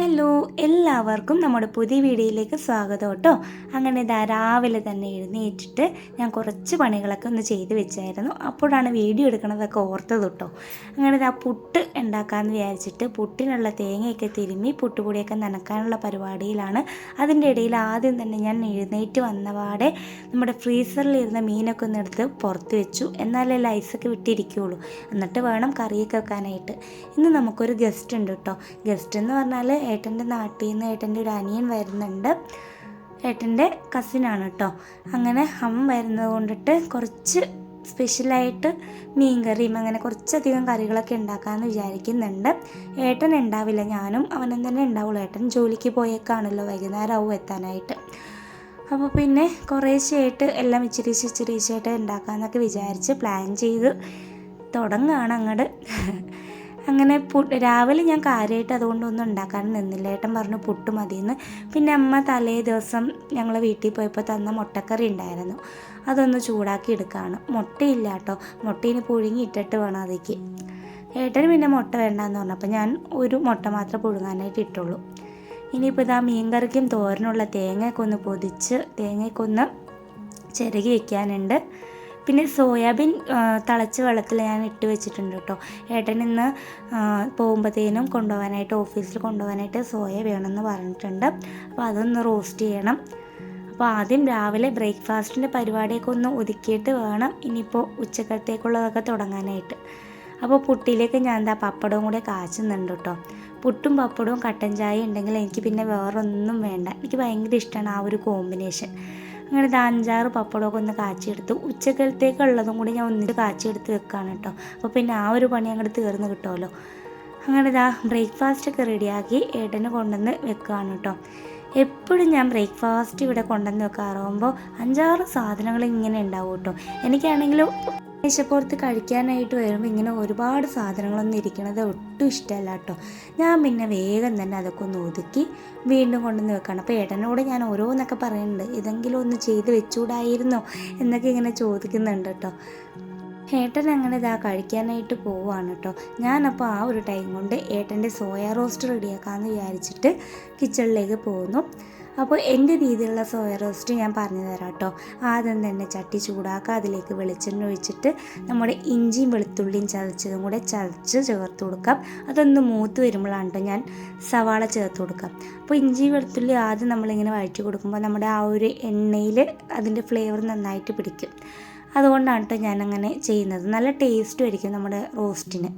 Hello എല്ലാവർക്കും നമ്മുടെ പുതിയ വീഡിയോയിലേക്ക് സ്വാഗതം കേട്ടോ. അങ്ങനെ ഇതാ രാവിലെ തന്നെ എഴുന്നേറ്റിട്ട് ഞാൻ കുറച്ച് പണികളൊക്കെ ഒന്ന് ചെയ്ത് വെച്ചായിരുന്നു. അപ്പോഴാണ് വീഡിയോ എടുക്കണതൊക്കെ ഓർത്തത് കേട്ടോ. അങ്ങനെ ഇതാ പുട്ട് ഉണ്ടാക്കാമെന്ന് വിചാരിച്ചിട്ട് പുട്ടിനുള്ള തേങ്ങയൊക്കെ തിരുമ്മി പുട്ടുപൊടിയൊക്കെ നനക്കാനുള്ള പരിപാടിയിലാണ്. അതിന്റെ ഇടയിൽ ആദ്യം തന്നെ ഞാൻ എഴുന്നേറ്റ് വന്നപാടെ നമ്മുടെ ഫ്രീസറിലിരുന്ന മീനൊക്കെ ഒന്ന് എടുത്ത് പുറത്ത് വെച്ചു. എന്നാലേ ലൈസൊക്കെ വിട്ടിരിക്കുകയുള്ളൂ എന്നിട്ട് വേണം കറിയൊക്കെ വെക്കാനായിട്ട്. ഇന്ന് നമുക്കൊരു ഗസ്റ്റ് ഉണ്ട് കേട്ടോ. ഗസ്റ്റ് എന്ന് പറഞ്ഞാൽ ഏട്ടന്റെ നാട്ടിൽ നിന്ന് ഏട്ടന്റെ ഒരു അനിയൻ വരുന്നുണ്ട്. ഏട്ടന്റെ കസിനാണ് കേട്ടോ അങ്ങനെ ഹം വരുന്നത് കൊണ്ടിട്ട് കുറച്ച് സ്പെഷ്യലായിട്ട് മീൻ കറിയും അങ്ങനെ കുറച്ചധികം കറികളൊക്കെ ഉണ്ടാക്കാമെന്ന് വിചാരിക്കുന്നുണ്ട്. ഏട്ടൻ ഉണ്ടാവില്ല ഞാനും അവനും തന്നെ ഉണ്ടാവുള്ളൂ. ഏട്ടൻ ജോലിക്ക് പോയേക്കാണല്ലോ വൈകുന്നേരം ആവും എത്താനായിട്ട്. അപ്പോൾ പിന്നെ കുറേശ്ശെയായിട്ട് എല്ലാം ഇച്ചിരി ഇച്ചിരി ഇച്ചിരിച്ചായിട്ട് ഉണ്ടാക്കാമെന്നൊക്കെ വിചാരിച്ച് പ്ലാൻ ചെയ്ത് തുടങ്ങുകയാണ് അങ്ങോട്ട് അങ്ങനെ പുട്ട് രാവിലെ ഞാൻ കാര്യമായിട്ട് അതുകൊണ്ടൊന്നും ഉണ്ടാക്കാൻ നിന്നില്ല. ഏട്ടൻ പറഞ്ഞു പുട്ട് മതിയെന്ന്. പിന്നെ അമ്മ തലേ ദിവസം ഞങ്ങൾ വീട്ടിൽ പോയപ്പോൾ തന്ന മുട്ടക്കറി ഉണ്ടായിരുന്നു. അതൊന്ന് ചൂടാക്കി എടുക്കുകയാണ് മുട്ടയില്ല കേട്ടോ. മുട്ടയിന് പുഴുങ്ങി ഇട്ടിട്ട് വേണം അതേക്ക് ഏട്ടന് പിന്നെ മുട്ട വേണ്ടാന്ന് പറഞ്ഞപ്പോൾ ഞാൻ ഒരു മുട്ട മാത്രം പുഴുങ്ങാനായിട്ട് ഇട്ടുള്ളൂ. ഇനിയിപ്പോൾ ഇതാ മീൻകറിക്കും തോരനുള്ള തേങ്ങയൊക്കെ ഒന്ന് പൊതിച്ച് തേങ്ങയൊക്കെ ഒന്ന് ചിരകി വെക്കാനുണ്ട്. പിന്നെ സോയാബീൻ തിളച്ച വെള്ളത്തിൽ ഞാൻ ഇട്ട് വെച്ചിട്ടുണ്ട് കേട്ടോ. ഏട്ടൻ ഇന്ന് പോകുമ്പോഴത്തേനും കൊണ്ടുപോകാനായിട്ട് ഓഫീസിൽ കൊണ്ടുപോകാനായിട്ട് സോയ വേണമെന്ന് പറഞ്ഞിട്ടുണ്ട്. അപ്പോൾ അതൊന്ന് റോസ്റ്റ് ചെയ്യണം. അപ്പോൾ ആദ്യം രാവിലെ ബ്രേക്ക്ഫാസ്റ്റിന്റെ പരിപാടിയൊക്കെ ഒന്ന് ഒതുക്കിയിട്ട് വേണം. ഇനിയിപ്പോൾ ഉച്ചക്കത്തേക്കുള്ളതൊക്കെ തുടങ്ങാനായിട്ട്. അപ്പോൾ പുട്ടിയിലേക്ക് ഞാൻ എന്താ പപ്പടവും കൂടെ കാച്ചുന്നുണ്ട് കേട്ടോ. പുട്ടും പപ്പടവും കട്ടൻ ചായ ഉണ്ടെങ്കിൽ എനിക്ക് പിന്നെ വേറൊന്നും വേണ്ട. എനിക്ക് ഭയങ്കര ഇഷ്ടമാണ് ആ ഒരു കോമ്പിനേഷൻ. അങ്ങനെ ഇത് അഞ്ചാറ് പപ്പടമൊക്കെ ഒന്ന് കാച്ചിയെടുത്ത് ഉച്ചക്കലത്തേക്കുള്ളതും കൂടി ഞാൻ ഒന്നിട്ട് കാച്ചിയെടുത്ത് വെക്കുകയാണ് കേട്ടോ. അപ്പോൾ പിന്നെ ആ ഒരു പണി അങ്ങോട്ട് തീർന്ന് കിട്ടുമല്ലോ. അങ്ങനെ ഇതാ ബ്രേക്ക്ഫാസ്റ്റൊക്കെ റെഡിയാക്കി ഏട്ടന് കൊണ്ടുവന്ന് വെക്കുകയാണ് കേട്ടോ. എപ്പോഴും ഞാൻ ബ്രേക്ക്ഫാസ്റ്റ് ഇവിടെ കൊണ്ടുവന്ന് വെക്കാറാകുമ്പോൾ അഞ്ചാറ് സാധനങ്ങൾ ഇങ്ങനെ ഉണ്ടാവും കേട്ടോ. എനിക്കാണെങ്കിലും മേശപ്പുറത്ത് കഴിക്കാനായിട്ട് വരുമ്പോൾ ഇങ്ങനെ ഒരുപാട് സാധനങ്ങളൊന്നും ഇരിക്കണത് ഒട്ടും ഇഷ്ടമല്ല കേട്ടോ. ഞാൻ പിന്നെ വേഗം തന്നെ അതൊക്കെ ഒന്ന് ഒതുക്കി വീണ്ടും കൊണ്ടുവന്ന് വെക്കണം. അപ്പോൾ ഏട്ടനോട് ഞാൻ ഓരോന്നൊക്കെ പറയുന്നുണ്ട് ഇതെങ്കിലും ഒന്ന് ചെയ്ത് വെച്ചുകൂടായിരുന്നോ എന്നൊക്കെ ഇങ്ങനെ ചോദിക്കുന്നുണ്ട് കേട്ടോ. ഏട്ടൻ അങ്ങനെ ഇതാ കഴിക്കാനായിട്ട് പോവാണ് കേട്ടോ. ഞാനപ്പോൾ ആ ഒരു ടൈം കൊണ്ട് ഏട്ടന്റെ സോയാ റോസ്റ്റ് റെഡിയാക്കാമെന്ന് വിചാരിച്ചിട്ട് കിച്ചണിലേക്ക് പോകുന്നു. അപ്പോൾ എന്റെ രീതിയിലുള്ള സോയ റോസ്റ്റ് ഞാൻ പറഞ്ഞു തരാം കേട്ടോ. ആദ്യം തന്നെ ചട്ടി ചൂടാക്കുക അതിലേക്ക് വെളിച്ചെണ്ണ ഒഴിച്ചിട്ട് നമ്മുടെ ഇഞ്ചിയും വെളുത്തുള്ളിയും ചതച്ചതും കൂടെ ചതച്ച് ചേർത്ത് കൊടുക്കാം. അതൊന്ന് മൂത്ത് വരുമ്പോഴാണ് കേട്ടോ ഞാൻ സവാള ചേർത്ത് കൊടുക്കാം അപ്പോൾ ഇഞ്ചി വെളുത്തുള്ളി ആദ്യം നമ്മളിങ്ങനെ വഴറ്റി കൊടുക്കുമ്പോൾ നമ്മുടെ ആ ഒരു എണ്ണയിൽ അതിന്റെ ഫ്ലേവർ നന്നായിട്ട് പിടിക്കും. അതുകൊണ്ടാണ് കേട്ടോ ഞാനങ്ങനെ ചെയ്യുന്നത്. നല്ല ടേസ്റ്റും ആയിരിക്കും നമ്മുടെ റോസ്റ്റിന്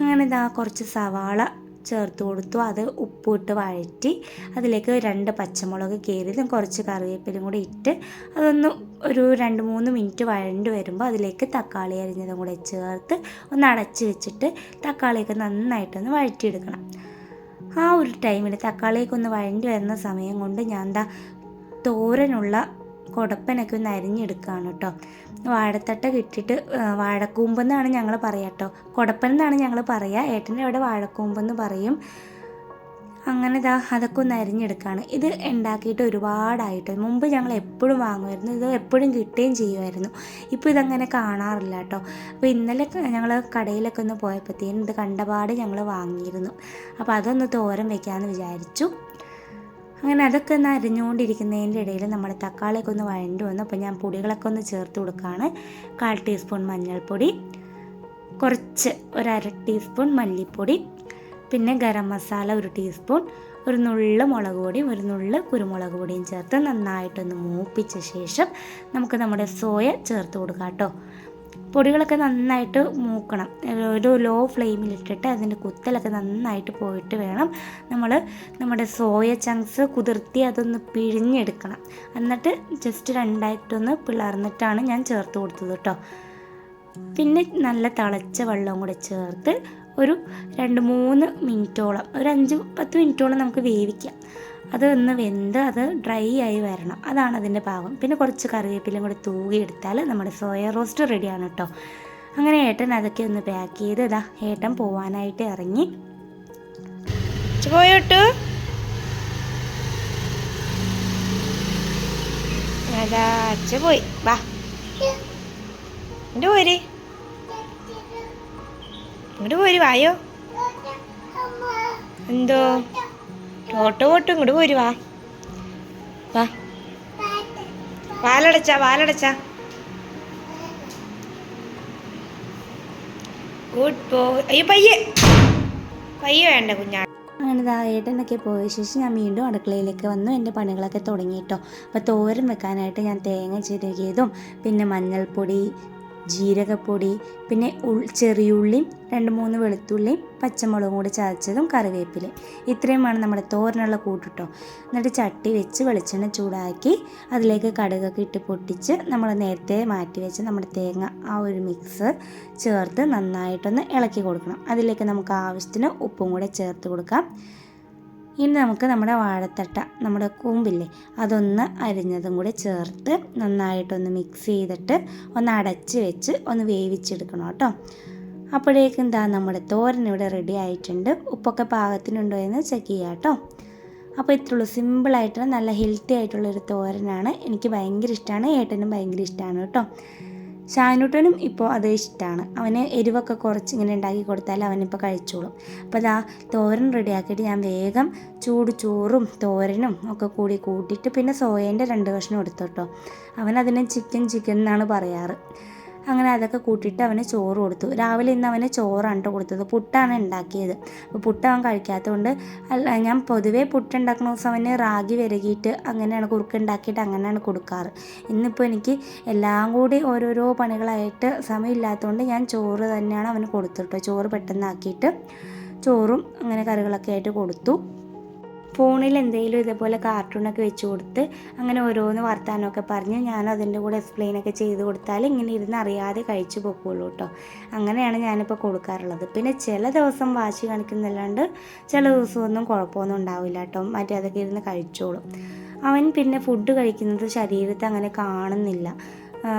അങ്ങനെ ഇതാ കുറച്ച് സവാള ചേർത്ത് കൊടുത്തു. അത് ഉപ്പിട്ട് വഴറ്റി അതിലേക്ക് രണ്ട് പച്ചമുളക് കയറി കുറച്ച് കറിവേപ്പിലും കൂടി ഇട്ട് അതൊന്ന് ഒരു രണ്ട് മൂന്ന് മിനിറ്റ് വഴണ്ട് വരുമ്പോൾ അതിലേക്ക് തക്കാളി അരിഞ്ഞതും കൂടെ ചേർത്ത് ഒന്ന് അടച്ച് വെച്ചിട്ട് തക്കാളിയൊക്കെ നന്നായിട്ടൊന്ന് വഴറ്റിയെടുക്കണം. ആ ഒരു ടൈമിൽ തക്കാളിയൊക്കെ ഒന്ന് വഴണ്ടി വരുന്ന സമയം കൊണ്ട് ഞാൻ എന്താ തോരനുള്ള കുടപ്പനൊക്കെ ഒന്ന് അരിഞ്ഞെടുക്കുകയാണ് കേട്ടോ. വാഴത്തട്ട കിട്ടിയിട്ട് വാഴക്കൂമ്പെന്നാണ് ഞങ്ങൾ പറയുക കേട്ടോ കുടപ്പൻ എന്നാണ് ഞങ്ങൾ പറയുക ഏട്ടന്റെ അവിടെ വാഴക്കൂമ്പെന്ന് പറയും. അങ്ങനെ ഇതാ അതൊക്കെ ഒന്ന് അരിഞ്ഞെടുക്കുകയാണ് ഇത് ഉണ്ടാക്കിയിട്ട് ഒരുപാടായിട്ട്. മുമ്പ് ഞങ്ങൾ എപ്പോഴും വാങ്ങുമായിരുന്നു. ഇത് എപ്പോഴും കിട്ടുകയും ചെയ്യുമായിരുന്നു. ഇപ്പോൾ ഇതങ്ങനെ കാണാറില്ല കേട്ടോ അപ്പോൾ ഇന്നലെ ഞങ്ങൾ കടയിലൊക്കെ ഒന്ന് പോയപ്പോഴത്തേനും ഇത് കണ്ടപാട് ഞങ്ങൾ വാങ്ങിയിരുന്നു. അപ്പോൾ അതൊന്ന് തോരം വെക്കാമെന്ന് വിചാരിച്ചു. അങ്ങനെ അതൊക്കെ ഒന്ന് അരിഞ്ഞുകൊണ്ടിരിക്കുന്നതിന്റെ ഇടയിൽ നമ്മൾ തക്കാളിയൊക്കെ ഒന്ന് വഴണ്ടു വന്നു. അപ്പോൾ ഞാൻ പൊടികളൊക്കെ ഒന്ന് ചേർത്ത് കൊടുക്കുകയാണ്. കാൽ ടീസ്പൂൺ മഞ്ഞൾപ്പൊടി കുറച്ച് ഒരു അര ടീസ്പൂൺ മല്ലിപ്പൊടി പിന്നെ ഗരം മസാല ഒരു ടീസ്പൂൺ ഒരു നുള്ള് മുളക് പൊടിയും ഒരു നുള്ള് കുരുമുളക് പൊടിയും ചേർത്ത് നന്നായിട്ടൊന്ന് മൂപ്പിച്ച ശേഷം നമുക്ക് നമ്മുടെ സോയ ചേർത്ത് കൊടുക്കാം കേട്ടോ. പൊടികളൊക്കെ നന്നായിട്ട് മൂക്കണം. ഒരു ലോ ഫ്ലെയിമിലിട്ടിട്ട് അതിന്റെ കുത്തലൊക്കെ നന്നായിട്ട് പോയിട്ട് വേണം നമ്മൾ നമ്മുടെ സോയ ചങ്ക്സ് കുതിർത്തി അതൊന്ന് പിഴിഞ്ഞെടുക്കണം. എന്നിട്ട് ജസ്റ്റ് രണ്ടായിട്ടൊന്ന് പിളർന്നിട്ടാണ് ഞാൻ ചേർത്ത് കൊടുത്തത് കേട്ടോ പിന്നെ നല്ല തിളച്ച വെള്ളവും കൂടെ ചേർത്ത് ഒരു രണ്ട് മൂന്ന് മിനിറ്റോളം ഒരു അഞ്ച് പത്ത് മിനിറ്റോളം നമുക്ക് വേവിക്കാം. അത് ഒന്ന് വെന്ത് അത് ഡ്രൈ ആയി വരണം. അതാണ് അതിന്റെ പാകം. പിന്നെ കുറച്ച് കറിവേപ്പിലും കൂടി തൂകിയെടുത്താൽ നമ്മുടെ സോയ റോസ്റ്റ് റെഡിയാണ് കേട്ടോ അങ്ങനെ ഏട്ടൻ അതൊക്കെ ഒന്ന് പാക്ക് ചെയ്ത് ഇതാ ഏട്ടൻ പോവാനായിട്ട് ഇറങ്ങി. പോയോട്ടു പോയി വാ. ഇങ്ങോട്ട് പോര്. ഇങ്ങോട്ട് പോര് വായോ. എന്തോ? ടോട്ടോ ഓട്ടോ ഇങ്ങോട്ട് പോരു വാ. വാ. വാലടച്ച വാലടച്ച. ഗുഡ് ബോയ് അയ്യോ പയ്യെ. പയ്യെ വേണ്ട കുഞ്ഞാ. അങ്ങനെ ഏട്ടനൊക്കെ പോയ ശേഷം ഞാൻ വീണ്ടും അടുക്കളയിലേക്ക് വന്നു. എന്റെ പണികളൊക്കെ തുടങ്ങി കേട്ടോ. അപ്പോൾ തോരൻ വെക്കാനായിട്ട് ഞാൻ തേങ്ങ ചിരകിയതും പിന്നെ മഞ്ഞൾപ്പൊടി ജീരകപ്പൊടി പിന്നെ ഉൾ ചെറിയുള്ളിയും രണ്ട് മൂന്ന് വെളുത്തുള്ളിയും പച്ചമുളകും കൂടി ചതച്ചതും കറിവേപ്പില. ഇത്രയുമാണ് നമ്മുടെ തോരനുള്ള കൂട്ടിട്ടോ. എന്നിട്ട് ചട്ടി വെച്ച് വെളിച്ചെണ്ണ ചൂടാക്കി അതിലേക്ക് കടുകൊക്കെ ഇട്ട് പൊട്ടിച്ച് നമ്മൾ നേരത്തെ മാറ്റി വെച്ച് നമ്മുടെ തേങ്ങ ആ ഒരു മിക്സ് ചേർത്ത് നന്നായിട്ടൊന്ന് ഇളക്കി കൊടുക്കണം. അതിലേക്ക് നമുക്ക് ആവശ്യത്തിന് ഉപ്പും കൂടെ ചേർത്ത് കൊടുക്കാം. ഇനി നമുക്ക് നമ്മുടെ വാഴത്തട്ട നമ്മുടെ കൂമ്പില്ലേ അതൊന്ന് അരിഞ്ഞതും കൂടി ചേർത്ത് നന്നായിട്ടൊന്ന് മിക്സ് ചെയ്തിട്ട് ഒന്ന് അടച്ച് വെച്ച് ഒന്ന് വേവിച്ചെടുക്കണം കേട്ടോ. അപ്പോഴേക്കും എന്താ നമ്മുടെ തോരൻ ഇവിടെ റെഡി ആയിട്ടുണ്ട്. ഉപ്പൊക്കെ പാകത്തിനുണ്ടോ എന്ന് ചെക്ക് ചെയ്യാം കേട്ടോ. അപ്പോൾ ഇത്രയുള്ളൂ സിമ്പിളായിട്ടുള്ള നല്ല ഹെൽത്തി ആയിട്ടുള്ളൊരു തോരനാണ്. എനിക്ക് ഭയങ്കര ഇഷ്ടമാണ് ഏട്ടനും ഭയങ്കര ഇഷ്ടമാണ് കേട്ടോ. ഷാനൂട്ടനും ഇപ്പോൾ അത് ഇഷ്ടമാണ് അവന് എരിവൊക്കെ കുറച്ച് ഇങ്ങനെ ഉണ്ടാക്കി കൊടുത്താൽ അവനിപ്പോൾ കഴിച്ചോളും. അപ്പോൾ അതാ തോരൻ റെഡിയാക്കിയിട്ട് ഞാൻ വേഗം ചൂട് ചോറും തോരനും ഒക്കെ കൂടി കൂട്ടിയിട്ട് പിന്നെ സോയേന്റെ രണ്ട് കഷ്ണം എടുത്തു കേട്ടോ. അതിനെ ചിക്കൻ ചിക്കൻ എന്നാണ് പറയാറ്. അങ്ങനെ അതൊക്കെ കൂട്ടിയിട്ട് അവന് ചോറ് കൊടുത്തു. രാവിലെ ഇന്ന് അവന് ചോറാണ് കേട്ടോ കൊടുത്തത്. പുട്ടാണ് ഉണ്ടാക്കിയത്. അപ്പോൾ പുട്ട് അവൻ കഴിക്കാത്തതുകൊണ്ട് അല്ല ഞാൻ പൊതുവേ പുട്ട് ഉണ്ടാക്കുന്ന ദിവസം അവന് റാഗി വിരകിയിട്ട് അങ്ങനെയാണ് കുറുക്ക് ഉണ്ടാക്കിയിട്ട് അങ്ങനെയാണ് കൊടുക്കാറ്. ഇന്നിപ്പോൾ എനിക്ക് എല്ലാം കൂടി ഓരോരോ പണികളായിട്ട് സമയമില്ലാത്തതുകൊണ്ട് ഞാൻ ചോറ് തന്നെയാണ് അവന് കൊടുത്തിട്ടോ ചോറ് പെട്ടെന്നാക്കിയിട്ട് ചോറും അങ്ങനെ കറികളൊക്കെ ആയിട്ട് കൊടുത്തു. ഫോണിൽ എന്തെങ്കിലും ഇതേപോലെ കാർട്ടൂണൊക്കെ വെച്ച് കൊടുത്ത് അങ്ങനെ ഓരോന്ന് വർത്താനമൊക്കെ പറഞ്ഞ് ഞാൻ അതിന്റെ കൂടെ എക്സ്പ്ലെയിനൊക്കെ ചെയ്ത് കൊടുത്താൽ ഇങ്ങനെ ഇരുന്ന് അറിയാതെ കഴിച്ചു പോക്കുള്ളൂ കേട്ടോ അങ്ങനെയാണ് ഞാനിപ്പോൾ കൊടുക്കാറുള്ളത്. പിന്നെ ചില ദിവസം വാശി കാണിക്കുന്നല്ലാണ്ട് ചില ദിവസമൊന്നും കുഴപ്പമൊന്നും ഉണ്ടാവില്ല കേട്ടോ മറ്റേ അതൊക്കെ ഇരുന്ന് കഴിച്ചോളും. അവൻ പിന്നെ ഫുഡ് കഴിക്കുന്നത് ശരീരത്തെ അങ്ങനെ കാണുന്നില്ല.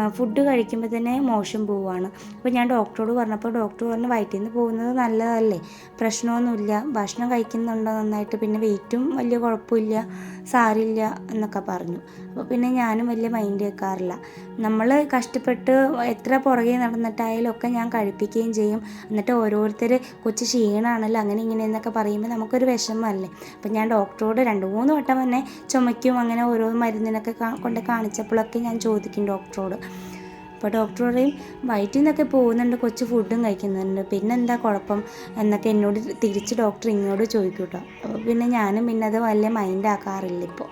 ഫുഡ് കഴിക്കുമ്പോൾ തന്നെ മോശം പോവുകയാണ് അപ്പോൾ ഞാൻ ഡോക്ടറോട് പറഞ്ഞപ്പോൾ ഡോക്ടർ പറഞ്ഞു വയറ്റിൽ നിന്ന് പോകുന്നത് നല്ലതല്ലേ? പ്രശ്നമൊന്നുമില്ല. ഭക്ഷണം കഴിക്കുന്നുണ്ടോ നന്നായിട്ട്? പിന്നെ വെയിറ്റും വലിയ കുഴപ്പമില്ല. സാരില്ല എന്നൊക്കെ പറഞ്ഞു. അപ്പോൾ പിന്നെ ഞാനും വലിയ മൈൻഡ് വെക്കാറില്ല. നമ്മൾ കഷ്ടപ്പെട്ട് എത്ര പുറകെ നടന്നിട്ടായാലും ഒക്കെ ഞാൻ കഴിപ്പിക്കുകയും ചെയ്യും. എന്നിട്ട് ഓരോരുത്തർ കൊച്ച് ക്ഷീണമാണല്ലോ അങ്ങനെ ഇങ്ങനെ എന്നൊക്കെ പറയുമ്പോൾ നമുക്കൊരു വിഷമമല്ലേ? അപ്പം ഞാൻ ഡോക്ടറോട് രണ്ട് മൂന്ന് വട്ടം തന്നെ ചുമയ്ക്കും അങ്ങനെ ഓരോ മരുന്നിനൊക്കെ കൊണ്ട് കാണിച്ചപ്പോഴൊക്കെ ഞാൻ ചോദിക്കും ഡോക്ടറോട് അപ്പോൾ ഡോക്ടർ പറയും വയറ്റിൽ നിന്നൊക്കെ പോകുന്നുണ്ട് കൊച്ചു ഫുഡും കഴിക്കുന്നുണ്ട്. പിന്നെ എന്താ കുഴപ്പം? എന്നൊക്കെ എന്നോട് തിരിച്ച് ഡോക്ടർ ഇങ്ങോട്ട് ചോദിക്കും കേട്ടോ പിന്നെ ഞാനും പിന്നെ അത് വലിയ മൈൻഡ് ആക്കാറില്ല ഇപ്പോൾ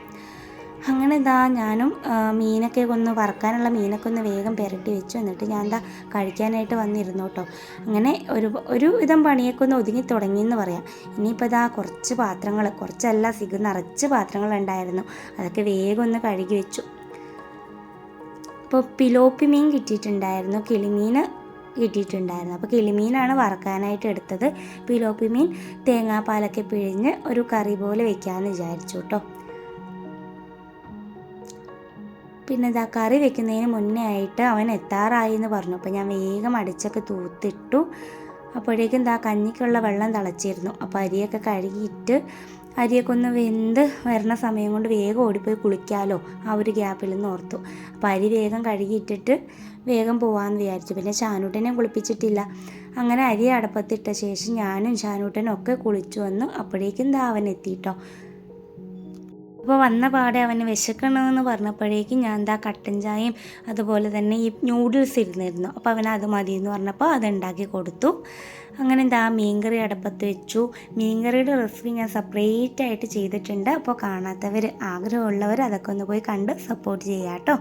അങ്ങനെ ഇതാ ഞാനും മീനൊക്കെ ഒന്ന് വറക്കാനുള്ള മീനൊക്കെ ഒന്ന് വേഗം പെരട്ടി വെച്ചു. എന്നിട്ട് ഞാൻ എന്താ കഴിക്കാനായിട്ട് വന്നിരുന്നു കേട്ടോ അങ്ങനെ ഒരു ഒരു വിധം പണിയൊക്കെ ഒന്ന് ഒതുങ്ങി തുടങ്ങിയെന്ന് പറയാം. ഇനിയിപ്പോൾ ഇതാ കുറച്ച് പാത്രങ്ങൾ കുറച്ചല്ല സിഗ് നിറച്ച് പാത്രങ്ങളുണ്ടായിരുന്നു. അതൊക്കെ വേഗം ഒന്ന് കഴുകി വെച്ചു. ഇപ്പോൾ പിലോപ്പി മീൻ കിട്ടിയിട്ടുണ്ടായിരുന്നു കിളിമീൻ കിട്ടിയിട്ടുണ്ടായിരുന്നു. അപ്പോൾ കിളിമീനാണ് വറക്കാനായിട്ട് എടുത്തത്. പിലോപ്പി മീൻ തേങ്ങാപ്പാലൊക്കെ പിഴിഞ്ഞ് ഒരു കറി പോലെ വെക്കാമെന്ന് വിചാരിച്ചു കേട്ടോ പിന്നെ ഇതാ കറി വെക്കുന്നതിന് മുന്നേ ആയിട്ട് അവൻ എത്താറായി എന്ന് പറഞ്ഞു. അപ്പോൾ ഞാൻ വേഗം അടിച്ചൊക്കെ തൂത്തിട്ടു. അപ്പോഴേക്കും എന്താ കഞ്ഞിക്കുള്ള വെള്ളം തിളച്ചിരുന്നു. അപ്പോൾ അരിയൊക്കെ കഴുകിയിട്ട് അരിയൊക്കെ ഒന്ന് വെന്ത് വരണ സമയം കൊണ്ട് വേഗം ഓടിപ്പോയി കുളിക്കാമല്ലോ ആ ഒരു ഗ്യാപ്പിൽ നിന്ന് ഓർത്തു. അപ്പോൾ അരി വേഗം കഴുകിയിട്ടിട്ട് വേഗം പോകാമെന്ന് വിചാരിച്ചു. പിന്നെ ഷാനൂട്ടനെ കുളിപ്പിച്ചിട്ടില്ല. അങ്ങനെ അരി അടപ്പത്തിട്ട ശേഷം ഞാനും ഷാനൂട്ടനും ഒക്കെ കുളിച്ചു വന്നു അപ്പോഴേക്കും ദാ അവൻ എത്തിയിട്ടോ അപ്പോൾ വന്ന പാടെ അവന് വിശക്കണമെന്ന് പറഞ്ഞപ്പോഴേക്കും ഞാൻ എന്താ കട്ടൻ ചായയും അതുപോലെ തന്നെ ഈ ന്യൂഡിൽസ് ഇരുന്നിരുന്നു. അപ്പോൾ അവൻ അത് മതി എന്ന് പറഞ്ഞപ്പോൾ അത് ഉണ്ടാക്കി കൊടുത്തു. അങ്ങനെ എന്താ മീൻകറി അടുപ്പത്ത് വെച്ചു. മീൻകറിയുടെ റെസിപ്പി ഞാൻ സെപ്പറേറ്റ് ആയിട്ട് ചെയ്തിട്ടുണ്ട്. അപ്പോൾ കാണാത്തവർ ആഗ്രഹമുള്ളവർ അതൊക്കെ ഒന്ന് പോയി കണ്ട് സപ്പോർട്ട് ചെയ്യാം കേട്ടോ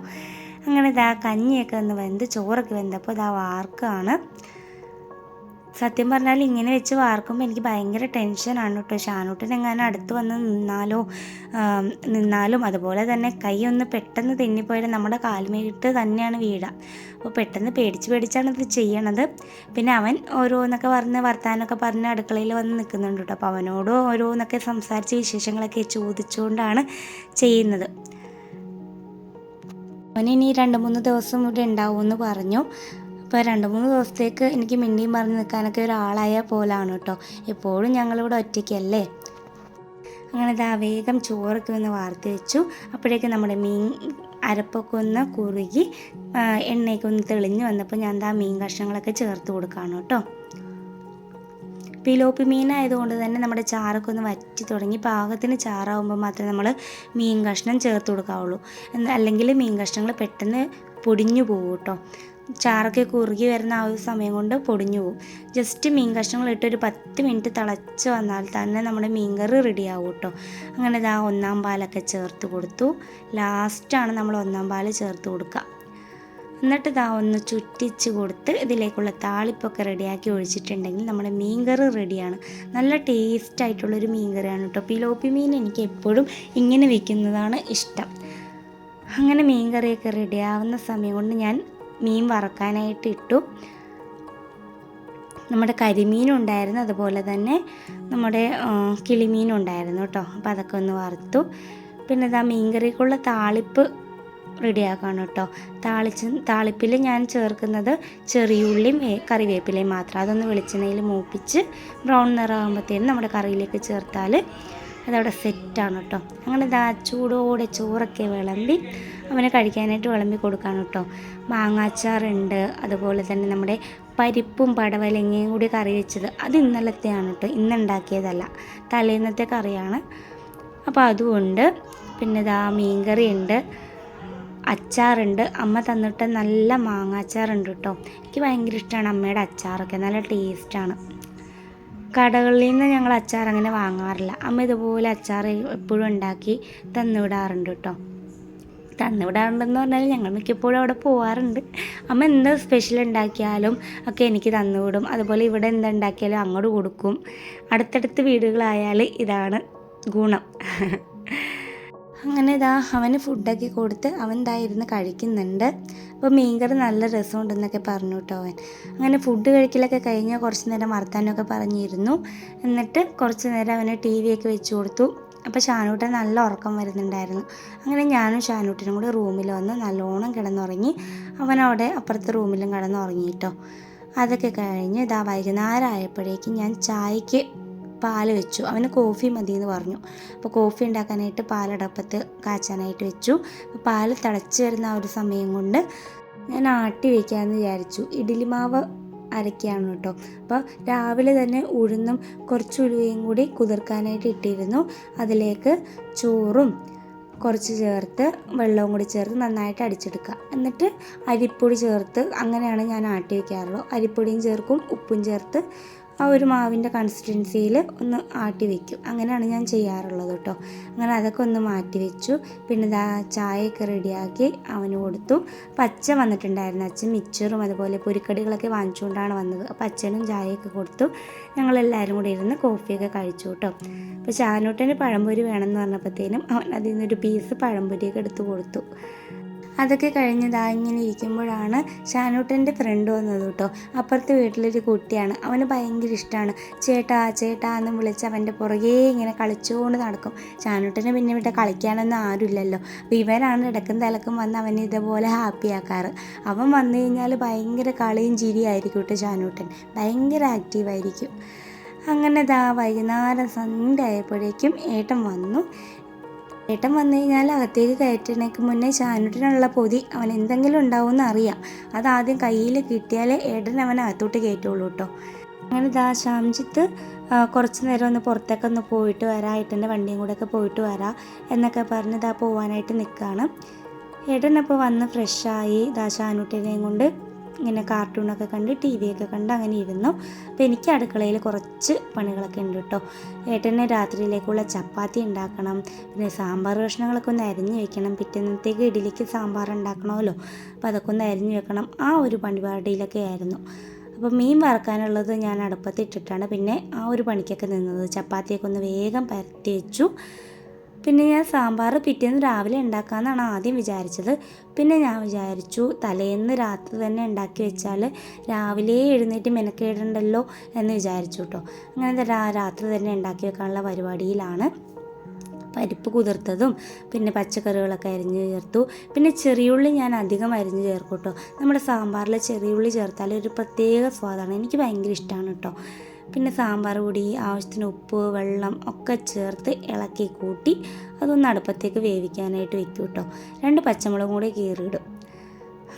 അങ്ങനെ ഇതാ കഞ്ഞിയൊക്കെ ഒന്ന് വെന്ത് ചോറൊക്കെ വെന്തപ്പോൾ ഇതാ വാർക്കാണ്. സത്യം പറഞ്ഞാൽ ഇങ്ങനെ വെച്ച് വാർക്കുമ്പോൾ എനിക്ക് ഭയങ്കര ടെൻഷനാണ് കേട്ടോ ഷാനൂട്ടൻ എങ്ങാനും അടുത്ത് വന്ന് നിന്നാലോ? നിന്നാലും അതുപോലെ തന്നെ കൈ ഒന്ന് പെട്ടെന്ന് തെന്നിപ്പോയാൽ നമ്മുടെ കാൽമേട്ട് തന്നെയാണ് വീഴുക അപ്പോൾ പെട്ടെന്ന് പേടിച്ച് പേടിച്ചാണ് ഇത് ചെയ്യണത്. പിന്നെ അവൻ ഓരോന്നൊക്കെ പറഞ്ഞ് വർത്താനമൊക്കെ പറഞ്ഞ് അടുക്കളയിൽ വന്ന് നിൽക്കുന്നുണ്ട് കേട്ടോ അപ്പോൾ അവനോട് ഓരോന്നൊക്കെ സംസാരിച്ച് വിശേഷങ്ങളൊക്കെ ചോദിച്ചുകൊണ്ടാണ് ചെയ്യുന്നത്. അവൻ ഇനി രണ്ട് മൂന്ന് ദിവസം ഇവിടെ ഉണ്ടാവുമെന്ന് പറഞ്ഞു. അപ്പോൾ രണ്ട് മൂന്ന് ദിവസത്തേക്ക് എനിക്ക് മിണ്ടിയും പറഞ്ഞ് നിൽക്കാനൊക്കെ ഒരാളായ പോലാണ് കേട്ടോ. എപ്പോഴും ഞങ്ങളിവിടെ ഒറ്റയ്ക്കല്ലേ? അങ്ങനെ ഇതാ വേഗം ചോറൊക്കെ ഒന്ന് വാർത്ത് വെച്ചു. അപ്പോഴേക്ക് നമ്മുടെ മീൻ അരപ്പൊക്കെ ഒന്ന് കുറുകി എണ്ണയൊക്കെ ഒന്ന് തെളിഞ്ഞ് വന്നപ്പോൾ ഞാൻ ദാ മീൻ കഷ്ണങ്ങളൊക്കെ ചേർത്ത് കൊടുക്കുകയാണ് കേട്ടോ. പിലോപ്പി മീനായതുകൊണ്ട് തന്നെ നമ്മുടെ ചാറൊക്കെ ഒന്ന് വറ്റി തുടങ്ങി പാകത്തിന് ചാറാവുമ്പോൾ മാത്രമേ നമ്മൾ മീൻ കഷ്ണം ചേർത്ത് കൊടുക്കാവുള്ളൂ. അല്ലെങ്കിൽ മീൻ കഷ്ണങ്ങൾ പെട്ടെന്ന് പൊടിഞ്ഞു പോകും കേട്ടോ. ചാറൊക്കെ കുറുകി വരുന്ന ആ ഒരു സമയം കൊണ്ട് പൊടിഞ്ഞു പോകും ജസ്റ്റ് മീൻ കഷ്ണങ്ങൾ ഇട്ട് ഒരു പത്ത് മിനിറ്റ് തിളച്ച് വന്നാൽ തന്നെ നമ്മുടെ മീൻ കറി റെഡി ആവും കേട്ടോ. അങ്ങനെ ഇതാ ഒന്നാം പാലൊക്കെ ചേർത്ത് കൊടുത്തു. ലാസ്റ്റാണ് നമ്മൾ ഒന്നാം പാൽ ചേർത്ത് കൊടുക്കുക. എന്നിട്ട് ഇതാ ഒന്ന് ചുറ്റിച്ച് കൊടുത്ത് ഇതിലേക്കുള്ള താളിപ്പൊക്കെ റെഡിയാക്കി ഒഴിച്ചിട്ടുണ്ടെങ്കിൽ നമ്മുടെ മീൻകറി റെഡിയാണ് നല്ല ടേസ്റ്റ് ആയിട്ടുള്ളൊരു മീൻകറിയാണ് കേട്ടോ. പിലോപ്പി മീൻ എനിക്ക് എപ്പോഴും ഇങ്ങനെ വെക്കുന്നതാണ് ഇഷ്ടം. അങ്ങനെ മീൻകറിയൊക്കെ റെഡിയാവുന്ന സമയം കൊണ്ട് ഞാൻ മീൻ വറക്കാനായിട്ട് ഇട്ടു. നമ്മുടെ കരിമീനുണ്ടായിരുന്നു അതുപോലെ തന്നെ നമ്മുടെ കിളിമീനുണ്ടായിരുന്നു കേട്ടോ അപ്പോൾ അതൊക്കെ ഒന്ന് വറുത്തു. പിന്നെ ഇതാ മീൻകറിക്കുള്ള താളിപ്പ് റെഡിയാക്കണം കേട്ടോ താളിച്ച് താളിപ്പിൽ ഞാൻ ചേർക്കുന്നത് ചെറിയുള്ളിയും കറിവേപ്പിലയും മാത്രം. അതൊന്ന് വെളിച്ചെണ്ണയിൽ മൂപ്പിച്ച് ബ്രൗൺ നിറമാകുമ്പോഴത്തേനും നമ്മുടെ കറിയിലേക്ക് ചേർത്താൽ അതവിടെ സെറ്റാണ് കേട്ടോ. അങ്ങനെ ഇതാ ചൂടോടെ ചോറൊക്കെ വിളമ്പി അവന് കഴിക്കാനായിട്ട് വിളമ്പി കൊടുക്കാണ് കേട്ടോ. മാങ്ങാച്ചാറുണ്ട് അതുപോലെ തന്നെ നമ്മുടെ പരിപ്പും പടവലങ്ങയും കൂടി കറി വെച്ചത് അത് ഇന്നലത്തെയാണ് കേട്ടോ. ഇന്നുണ്ടാക്കിയതല്ല തലേന്നത്തെ കറിയാണ്. അപ്പോൾ അതുകൊണ്ട് പിന്നെ ഇതാ മീൻകറി ഉണ്ട് അച്ചാറുണ്ട്. അമ്മ തന്നിട്ട് നല്ല മാങ്ങാച്ചാറുണ്ട് കേട്ടോ. എനിക്ക് ഭയങ്കര ഇഷ്ടമാണ് അമ്മയുടെ അച്ചാറൊക്കെ. നല്ല ടേസ്റ്റാണ്. കടകളിൽ നിന്ന് ഞങ്ങൾ അച്ചാർ അങ്ങനെ വാങ്ങാറില്ല. അമ്മ ഇതുപോലെ അച്ചാർ എപ്പോഴും ഉണ്ടാക്കി തന്നുവിടാറുണ്ട് കേട്ടോ തന്നുവിടാറുണ്ടെന്ന് പറഞ്ഞാൽ ഞങ്ങൾ മിക്കപ്പോഴും അവിടെ പോകാറുണ്ട് അമ്മ എന്ത് സ്പെഷ്യൽ ഉണ്ടാക്കിയാലും ഒക്കെ എനിക്ക് തന്നുവിടും. അതുപോലെ ഇവിടെ എന്തുണ്ടാക്കിയാലും അങ്ങോട്ട് കൊടുക്കും. അടുത്തടുത്ത് വീടുകളായാൽ ഇതാണ് ഗുണം. അങ്ങനെ ഇതാ അവന് ഫുഡൊക്കെ കൊടുത്ത് അവൻ ഇതാ ഇരുന്ന് കഴിക്കുന്നുണ്ട്. അപ്പോൾ മീൻകറി നല്ല രസമുണ്ടെന്നൊക്കെ പറഞ്ഞു കേട്ടോ അവൻ. അങ്ങനെ ഫുഡ് കഴിക്കലൊക്കെ കഴിഞ്ഞ് കുറച്ച് നേരം വർത്താനമൊക്കെ പറഞ്ഞിരുന്നു. എന്നിട്ട് കുറച്ച് നേരം അവന് ടി വി ഒക്കെ വെച്ച് കൊടുത്തു. അപ്പോൾ ഷാനൂട്ടൻ നല്ല ഉറക്കം വരുന്നുണ്ടായിരുന്നു. അങ്ങനെ ഞാനും ഷാനൂട്ടനും കൂടി റൂമിൽ വന്ന് നല്ലോണം കിടന്നുറങ്ങി അവനവിടെ അപ്പുറത്തെ റൂമിലും കിടന്നുറങ്ങി കേട്ടോ അതൊക്കെ കഴിഞ്ഞ് ഇതാ വൈകുന്നേരം ആയപ്പോഴേക്കും ഞാൻ ചായക്ക് പാൽ വെച്ചു. അവന് കോഫി മതി എന്ന് പറഞ്ഞു. അപ്പോൾ കോഫി ഉണ്ടാക്കാനായിട്ട് പാലടപ്പത്ത് കാച്ചാനായിട്ട് വെച്ചു. പാൽ തിളച്ച് വരുന്ന ആ ഒരു സമയം കൊണ്ട് ഞാൻ ആട്ടി വയ്ക്കാമെന്ന് വിചാരിച്ചു. ഇഡ്ഡലി മാവ് അരയ്ക്കുകയാണ് കേട്ടോ. അപ്പോൾ രാവിലെ തന്നെ ഉഴുന്നും കുറച്ച് ഉലുവയും കൂടി കുതിർക്കാനായിട്ട് ഇട്ടിരുന്നു. അതിലേക്ക് ചോറും കുറച്ച് ചേർത്ത് വെള്ളവും കൂടി ചേർത്ത് നന്നായിട്ട് അടിച്ചെടുക്കുക. എന്നിട്ട് അരിപ്പൊടി ചേർത്ത് അങ്ങനെയാണ് ഞാൻ ആട്ടി വയ്ക്കാറുള്ളൂ അരിപ്പൊടിയും ചേർക്കും ഉപ്പും ചേർത്ത് ആ ഒരു മാവിന്റെ കൺസിസ്റ്റൻസിയിൽ ഒന്ന് ആട്ടി വെക്കും. അങ്ങനെയാണ് ഞാൻ ചെയ്യാറുള്ളത് കേട്ടോ അങ്ങനെ അതൊക്കെ ഒന്ന് മാറ്റി വെച്ചു. പിന്നെ ഇതാ ചായയൊക്കെ റെഡിയാക്കി അവന് കൊടുത്തു. അപ്പം അച്ഛൻ വന്നിട്ടുണ്ടായിരുന്നു അച്ഛൻ. മിച്ചറും അതുപോലെ പൊരിക്കടികളൊക്കെ വാങ്ങിച്ചുകൊണ്ടാണ് വന്നത്. അപ്പം അച്ഛനും ചായയൊക്കെ കൊടുത്തു. ഞങ്ങളെല്ലാവരും കൂടി ഇരുന്ന് കോഫിയൊക്കെ കഴിച്ചു കേട്ടോ അപ്പോൾ ചാനൂട്ടന് പഴംപൊരി വേണമെന്ന് പറഞ്ഞപ്പോഴത്തേനും അവൻ അതിൽ നിന്നൊരു പീസ് പഴംപൊരിയൊക്കെ എടുത്ത് കൊടുത്തു. അതൊക്കെ കഴിഞ്ഞതാ ഇങ്ങനെ ഇരിക്കുമ്പോഴാണ് ഷാനൂട്ടന്റെ ഫ്രണ്ട് വന്നത് കേട്ടോ അപ്പുറത്തെ വീട്ടിലൊരു കുട്ടിയാണ്. അവന് ഭയങ്കര ഇഷ്ടമാണ് ചേട്ടാ ചേട്ടാ എന്ന് വിളിച്ച് അവന്റെ പുറകെ ഇങ്ങനെ കളിച്ചുകൊണ്ട് നടക്കും. ഷാനൂട്ടന് പിന്നെ വിട്ട് കളിക്കാനൊന്നും ആരുമില്ലല്ലോ. അപ്പോൾ ഇവരാണ് ഇടക്കും തലക്കും വന്ന് അവനെ ഇതേപോലെ ഹാപ്പി ആക്കാറ്. അവൻ വന്നു കഴിഞ്ഞാൽ ഭയങ്കര കളിയും ചിരിയായിരിക്കും കേട്ടോ ഷാനൂട്ടൻ. ഭയങ്കര ആക്റ്റീവായിരിക്കും അങ്ങനെ ദാ വൈകുന്നേരം സന്ധ്യ ആയപ്പോഴേക്കും ഏട്ടൻ വന്നു. ഏട്ടൻ വന്നു കഴിഞ്ഞാൽ അകത്തേക്ക് കയറ്റണേക്ക് മുന്നേ ചാനുട്ടിനുള്ള പൊതി അവൻ എന്തെങ്കിലും ഉണ്ടാവുമെന്ന് അറിയാം. അതാദ്യം കയ്യിൽ കിട്ടിയാലേ ഏട്ടൻ അവൻ അകത്തോട്ട് കയറ്റുള്ളൂ കേട്ടോ. അങ്ങനെ ദാ ശ്യാംജിത്ത് കുറച്ച് നേരം ഒന്ന് പുറത്തേക്ക് ഒന്ന് പോയിട്ട് വരാം. ഏട്ടന്റെ വണ്ടിയും കൂടെ ഒക്കെ പോയിട്ട് വരാം എന്നൊക്കെ പറഞ്ഞ് ദാ പോവാനായിട്ട് നിൽക്കുകയാണ്. ഏട്ടൻ അപ്പോൾ വന്ന് ഫ്രഷായി ദാ ഷാനുട്ടിനെയും കൊണ്ട് ഇങ്ങനെ കാർട്ടൂണൊക്കെ കണ്ട് ടി വിയൊക്കെ കണ്ട് അങ്ങനെ ഇരുന്നു. അപ്പോൾ എനിക്ക് അടുക്കളയിൽ കുറച്ച് പണികളൊക്കെ ഉണ്ട് കേട്ടോ ഏട്ടനെ രാത്രിയിലേക്കുള്ള ചപ്പാത്തി ഉണ്ടാക്കണം പിന്നെ സാമ്പാർ കഷ്ണങ്ങളൊക്കെ ഒന്ന് അരിഞ്ഞ് വെക്കണം പിറ്റേന്നത്തേക്ക് ഇഡലിക്ക് സാമ്പാർ ഉണ്ടാക്കണമല്ലോ. അപ്പോൾ അതൊക്കെ ഒന്ന് അരിഞ്ഞ് വെക്കണം. ആ ഒരു പണിപാടിയിലൊക്കെ ആയിരുന്നു. അപ്പോൾ മീൻ വറക്കാനുള്ളത് ഞാൻ അടുപ്പത്തിട്ടിട്ടാണ് പിന്നെ ആ ഒരു പണിക്കൊക്കെ നിന്നത്. ചപ്പാത്തിയൊക്കെ ഒന്ന് വേഗം പരത്തി വെച്ചു. പിന്നെ ഞാൻ സാമ്പാർ പിറ്റേന്ന് രാവിലെ ഉണ്ടാക്കാമെന്നാണ് ആദ്യം വിചാരിച്ചത്. പിന്നെ ഞാൻ വിചാരിച്ചു തലേന്ന് രാത്രി തന്നെ ഉണ്ടാക്കി വെച്ചാൽ രാവിലെ എഴുന്നേറ്റ് മെനക്കേടണ്ടല്ലോ എന്ന് വിചാരിച്ചു കേട്ടോ അങ്ങനെ രാത്രി തന്നെ ഉണ്ടാക്കി വെക്കാനുള്ള പരിപാടിയിലാണ്. പരിപ്പ് കുതിർത്തതും പിന്നെ പച്ചക്കറികളൊക്കെ അരിഞ്ഞ് ചേർത്തു. പിന്നെ ചെറിയുള്ളി ഞാൻ അധികം അരിഞ്ഞ് ചേർക്കും കേട്ടോ നമ്മുടെ സാമ്പാറിൽ ചെറിയുള്ളി ചേർത്താൽ ഒരു പ്രത്യേക സ്വാദാണ്. എനിക്ക് ഭയങ്കര ഇഷ്ടമാണ് കേട്ടോ പിന്നെ സാമ്പാർ പൊടി ആവശ്യത്തിന് ഉപ്പ് വെള്ളം ഒക്കെ ചേർത്ത് ഇളക്കി കൂട്ടി അതൊന്ന് അടുപ്പത്തേക്ക് വേവിക്കാനായിട്ട് വെക്കും കേട്ടോ. രണ്ട് പച്ചമുളകും കൂടി കീറിയിടും.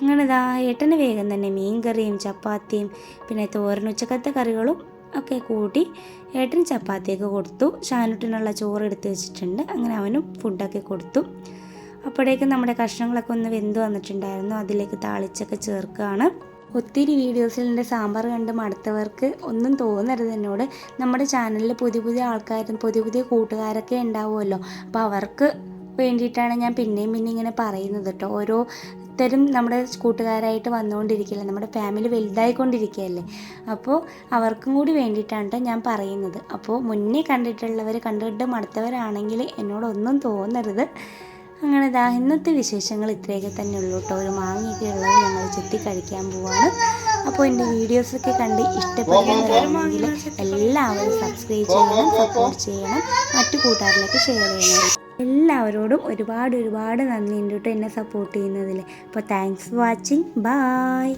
അങ്ങനെ ഇതാ ഏട്ടന് വേഗം തന്നെ മീൻ കറിയും ചപ്പാത്തിയും പിന്നെ തോരൻ ഉച്ചക്കത്തെ കറികളും ഒക്കെ കൂട്ടി ഏട്ടൻ ചപ്പാത്തിയൊക്കെ കൊടുത്തു. ഷാനുട്ടിനുള്ള ചോറ് എടുത്ത് വെച്ചിട്ടുണ്ട്. അങ്ങനെ അവനും ഫുഡൊക്കെ കൊടുത്തു. അപ്പോഴേക്കും നമ്മുടെ കഷ്ണങ്ങളൊക്കെ ഒന്ന് വെന്ത് വന്നിട്ടുണ്ടായിരുന്നു. അതിലേക്ക് താളിച്ചൊക്കെ ചേർക്കുകയാണ്. ഒത്തിരി വീഡിയോസിൽ എന്റെ സാമ്പാർ കണ്ട് മടുത്തവർക്ക് ഒന്നും തോന്നരുത് എന്നോട്. നമ്മുടെ ചാനലിൽ പുതിയ പുതിയ ആൾക്കാരും പുതിയ പുതിയ കൂട്ടുകാരൊക്കെ ഉണ്ടാവുമല്ലോ. അപ്പോൾ അവർക്ക് വേണ്ടിയിട്ടാണ് ഞാൻ പിന്നെയും പിന്നെ ഇങ്ങനെ പറയുന്നത് കേട്ടോ. ഓരോ ും നമ്മുടെ കൂട്ടുകാരായിട്ട് വന്നുകൊണ്ടിരിക്കില്ല നമ്മുടെ ഫാമിലി വലുതായിക്കൊണ്ടിരിക്കുകയല്ലേ? അപ്പോൾ അവർക്കും കൂടി വേണ്ടിയിട്ടാണ് ട്ടോ ഞാൻ പറയുന്നത്. അപ്പോൾ മുന്നേ കണ്ടിട്ടുള്ളവർ കണ്ടിട്ട് മടുത്തവരാണെങ്കിൽ എന്നോടൊന്നും തോന്നരുത്. അങ്ങനെ ദാ ഇന്നത്തെ വിശേഷങ്ങൾ ഇത്രയൊക്കെ തന്നെ ഉള്ളൂ കേട്ടോ. ഒരു മാങ്ങയൊക്കെ ഉള്ളത് ഞങ്ങൾ ചെത്തി കഴിക്കാൻ പോവാണ്. അപ്പോൾ എന്റെ വീഡിയോസൊക്കെ കണ്ട് ഇഷ്ടപ്പെടുന്നവരാണെങ്കിൽ എല്ലാവരും സബ്സ്ക്രൈബ് ചെയ്യണം സപ്പോർട്ട് ചെയ്യണം. മറ്റു കൂട്ടുകാരിലേക്ക് ഷെയർ ചെയ്യണം. എല്ലാവരോടും ഒരുപാട് ഒരുപാട് നന്ദിയുണ്ട് കേട്ടോ എന്നെ സപ്പോർട്ട് ചെയ്യുന്നതിൽ. അപ്പോൾ താങ്ക്സ് ഫോർ വാച്ചിങ് ബായ്